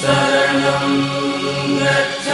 शरणं गच्छ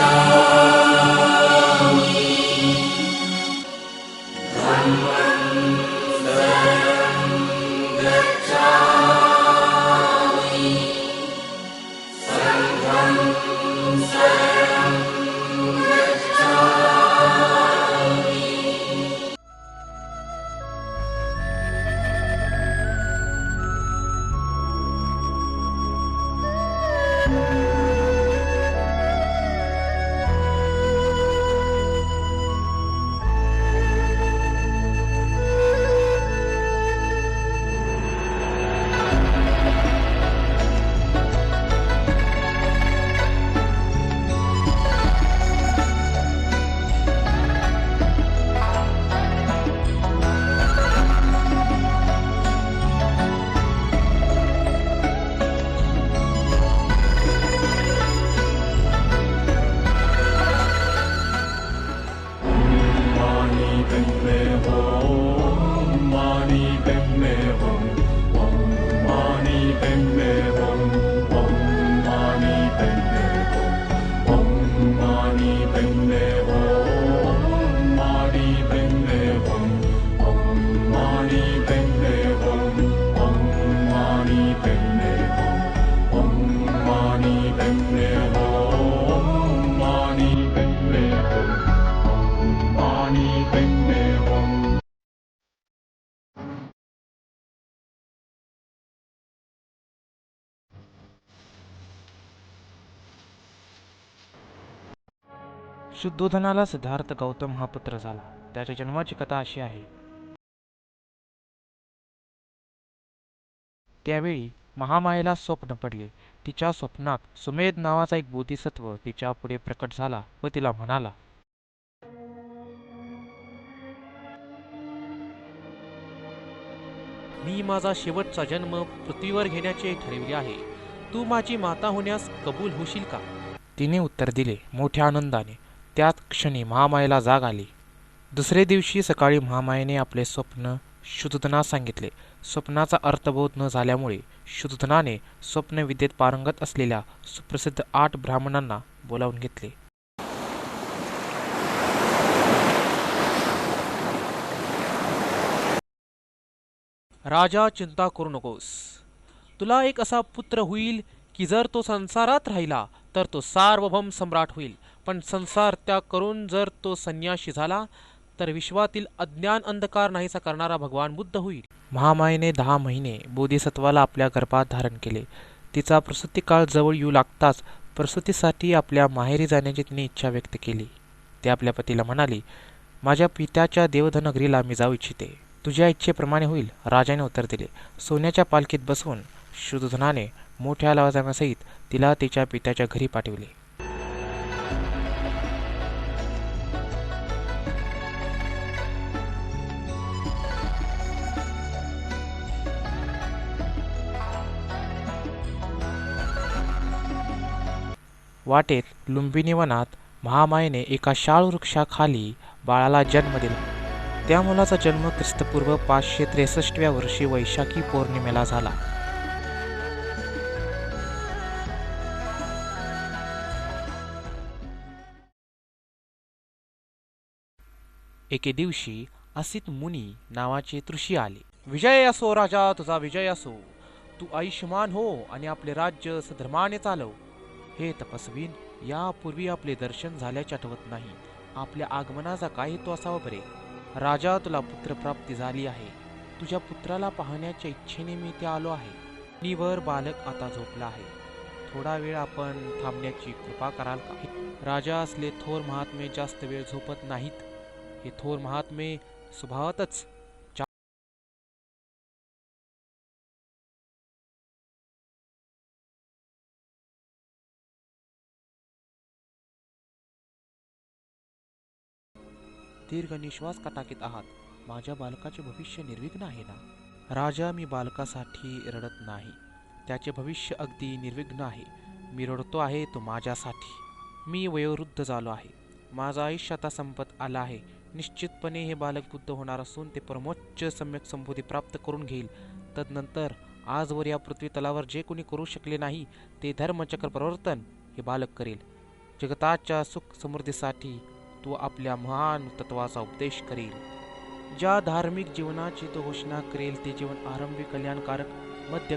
शुद्धोधनाला सिद्धार्थ गौतम हा पुत्र झाला. त्याच्या जन्माची कथा अशी आहे. त्यावेळी महामायेला स्वप्न पडले. तिच्या स्वप्नात सुमेध नावाचा एक बोधिसत्व तिच्या पुढे प्रकट झाला व तिला म्हणाला मी माझा शेवटचा जन्म पृथ्वीवर घेण्याचे ठरविले आहे. तू माझी माता होण्यास कबूल होशील का? तिने उत्तर दिले मोठ्या आनंदाने. त्याच क्षणी महामायेला जाग आली. दुसरे दिवशी सकाळी महामायेने आपले स्वप्न शुद्धोधनास सांगितले. स्वप्नाचा अर्थबोध न झाल्यामुळे शुद्धनाने स्वप्नविद्येत पारंगत असलेल्या सुप्रसिद्ध आठ ब्राह्मणांना बोलावून घेतले. राजा चिंता करू नकोस. तुला एक असा पुत्र होईल की जर तो संसारात राहिला तर तो सार्वभौम सम्राट होईल. पण संसार त्याग करून जर तो संन्याशी झाला तर विश्वातील अज्ञान अंधकार नाहीसा करणारा भगवान बुद्ध होईल. महामायेने दहा महिने बोधिसत्वाला आपल्या गर्भात धारण केले. तिचा प्रसूती काळ जवळ येऊ लागताच प्रसूतीसाठी आपल्या माहेरी जाण्याची तिने इच्छा व्यक्त केली. ते आपल्या पतीला म्हणाली माझ्या पित्याच्या देवधनगरीला मी जाऊ इच्छिते. तुझ्या इच्छेप्रमाणे होईल. राजाने उत्तर दिले सोन्याच्या पालखीत बसवून शुद्धनाने मोठ्या लवाजमासहित तिला तिच्या पित्याच्या घरी पाठविले. वाटेत लुंबिनी वनात महामायेने एका शाळ वृक्षाखाली बाळाला जन्म दिला. त्या मुलाचा जन्म ख्रिस्तपूर्व पाचशे त्रेसष्टव्या वर्षी वैशाखी पौर्णिमेला झाला. एके दिवशी असित मुनी नावाचे ऋषी आले. विजय असो राजा तुझा विजय असो. तू आयुष्यमान हो आणि आपले राज्य सधर्माने चालव. हे तपस्वीन यापूर्वी आपले दर्शन झाल्याचे आठवत नाही. आपल्या आगमनाचा काय हेतू असावा बरे? राजा तुला पुत्रप्राप्ती झाली आहे. तुझ्या पुत्राला पाहण्याच्या इच्छेने मी ते आलो आहे. निवर बालक आता झोपला आहे. थोडा वेळ आपण थांबण्याची कृपा कराल का? राजा असले थोर महात्मे जास्त वेळ झोपत नाहीत. हे थोर महात्मे स्वभावातच दीर्घ निश्वास का टाकीत आहात? माझ्या बालकाचे भविष्य निर्विघ्न आहे ना? राजा मी बालकासाठी रडत नाही. त्याचे भविष्य अगदी निर्विघ्न आहे. मी रडतो आहे तो माझ्यासाठी. मी वयोवृद्ध झालो आहे. माझं आयुष्य आता संपत आला आहे. निश्चितपणे हे बालक बुद्ध होणार असून ते परमोच्च सम्यक संबोधी प्राप्त करून घेईल. तदनंतर आजवर या पृथ्वी तलावर जे कोणी करू शकले नाही ते धर्मचक्र प्रवर्तन हे बालक करेल. जगताच्या सुख समृद्धीसाठी तो आपल्या महान तत्वाचा उपदेश करेल. ज्या धार्मिक जीवनाची तो घोषणा करेल ते जीवन आरंभी कल्याणकारक मध्य